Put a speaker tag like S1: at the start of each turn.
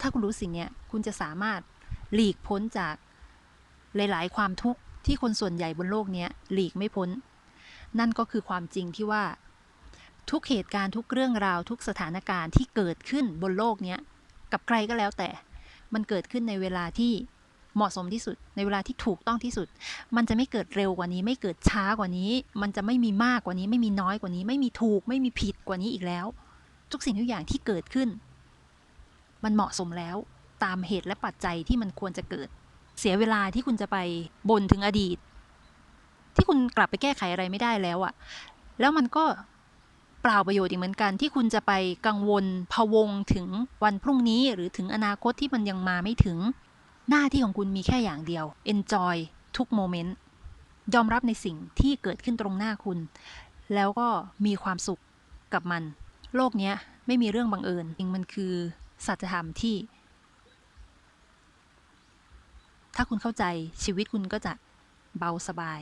S1: ถ้าคุณรู้สิ่งเนี้ย คุณจะสามารถหลีกพ้นจากหลาย ๆ ความทุกข์ที่คนส่วนใหญ่บนโลกนี้หลีกไม่พ้น นั่นก็คือความจริงที่ว่า ทุกเหตุการณ์ทุกเรื่องราวทุกสถานการณ์ที่เกิดขึ้นบนโลกนี้กับใครก็แล้วแต่ มันเกิดขึ้นในเวลาที่เหมาะสมที่สุด ในเวลาที่ถูกต้องที่สุด มันจะไม่เกิดเร็วกว่านี้ ไม่เกิดช้ากว่านี้ มันจะไม่มีมากกว่านี้ ไม่มีน้อยกว่านี้ ไม่มีถูก ไม่มีผิดกว่านี้อีกแล้ว ทุกสิ่งทุกอย่างที่เกิดขึ้น มันเหมาะสมแล้วตามเหตุและปัจจัยที่มันควรจะเกิด เสียเวลาที่คุณจะไปบ่นถึงอดีต ที่คุณกลับไปแก้ไขอะไรไม่ได้แล้วอะแล้วมันก็เปล่าประโยชน์อีกเหมือนกันที่คุณจะไปกังวลพะวงถึงวันพรุ่งนี้หรือถึงอนาคตที่มันยังมาไม่ถึง หน้าที่ของคุณมีแค่อย่างเดียว enjoy ทุกโมเมนต์ยอมรับในสิ่งที่เกิดขึ้นตรงหน้าคุณ แล้วก็มีความสุขกับมัน โลกนี้ไม่มีเรื่องบังเอิญจริงมันคือ สัจธรรมที่ ถ้าคุณเข้าใจชีวิตคุณก็จะเบาสบาย